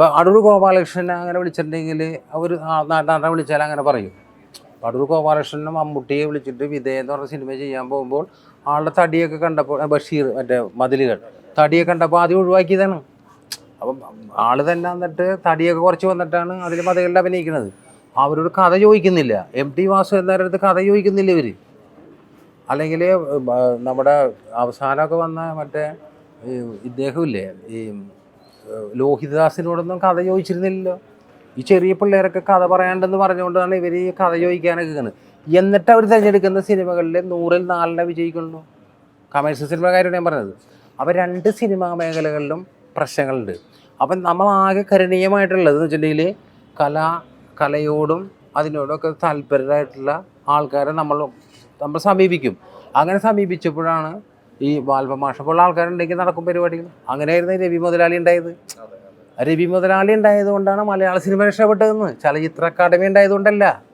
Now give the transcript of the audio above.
ഇപ്പം അടൂർ ഗോപാലകൃഷ്ണനെ അങ്ങനെ വിളിച്ചിട്ടുണ്ടെങ്കിൽ അവർ നടനെ വിളിച്ചാൽ അങ്ങനെ പറയും. അടൂർ ഗോപാലകൃഷ്ണനും മമ്മൂട്ടിയെ വിളിച്ചിട്ട് വിധേയം എന്ന് പറഞ്ഞ സിനിമ ചെയ്യാൻ പോകുമ്പോൾ ആളുടെ തടിയൊക്കെ കണ്ടപ്പോൾ ബഷീർ മറ്റേ മതിലുകൾ തടിയൊക്കെ കണ്ടപ്പോൾ ആദ്യം ഒഴിവാക്കിയതാണ്. അപ്പം ആൾ തന്നെ എന്നിട്ട് തടിയൊക്കെ കുറച്ച് വന്നിട്ടാണ് അതിൽ മതകളുടെ അഭിനയിക്കുന്നത്. അവരോട് കഥ ചോദിക്കുന്നില്ല. എം ടി വാസു എന്നവരുടെ കഥ ചോദിക്കുന്നില്ല ഇവർ അല്ലെങ്കിൽ നമ്മുടെ അവസാനമൊക്കെ വന്ന മറ്റേ ഇദ്ദേഹമില്ലേ ഈ ലോഹിതദാസിനോടൊന്നും കഥ ചോദിച്ചിരുന്നില്ലല്ലോ. ഈ ചെറിയ പിള്ളേരൊക്കെ കഥ പറയാണ്ടെന്ന് പറഞ്ഞുകൊണ്ടാണ് ഇവർ ഈ കഥ ചോദിക്കാനൊക്കെ കാണുന്നത് എന്നിട്ട് അവർ തിരഞ്ഞെടുക്കുന്ന സിനിമകളിൽ നൂറിൽ നാലിനെ വിജയിക്കുള്ളൂ കമേഴ്സ്യൽ സിനിമ കാര്യമാണ് ഞാൻ പറഞ്ഞത്. അപ്പോൾ രണ്ട് സിനിമാ മേഖലകളിലും പ്രശ്നങ്ങളുണ്ട്. അപ്പം നമ്മൾ ആകെ കരണീയമായിട്ടുള്ളത് എന്ന് വെച്ചിട്ടുണ്ടെങ്കിൽ കല കലയോടും അതിനോടൊക്കെ താല്പര്യമായിട്ടുള്ള ആൾക്കാരെ നമ്മൾ നമ്മൾ സമീപിക്കും. അങ്ങനെ സമീപിച്ചപ്പോഴാണ് ഈ ബാൽബമാഷ പോലുള്ള ആൾക്കാരുണ്ടെങ്കിൽ നടക്കും പരിപാടികൾ. അങ്ങനെയായിരുന്നു രവി മുതലാളി ഉണ്ടായത്. രവി മുതലാളി ഉണ്ടായത് കൊണ്ടാണ് മലയാള സിനിമ രക്ഷപ്പെട്ടതെന്ന്. ചലച്ചിത്ര അക്കാദമി ഉണ്ടായതുകൊണ്ടല്ല.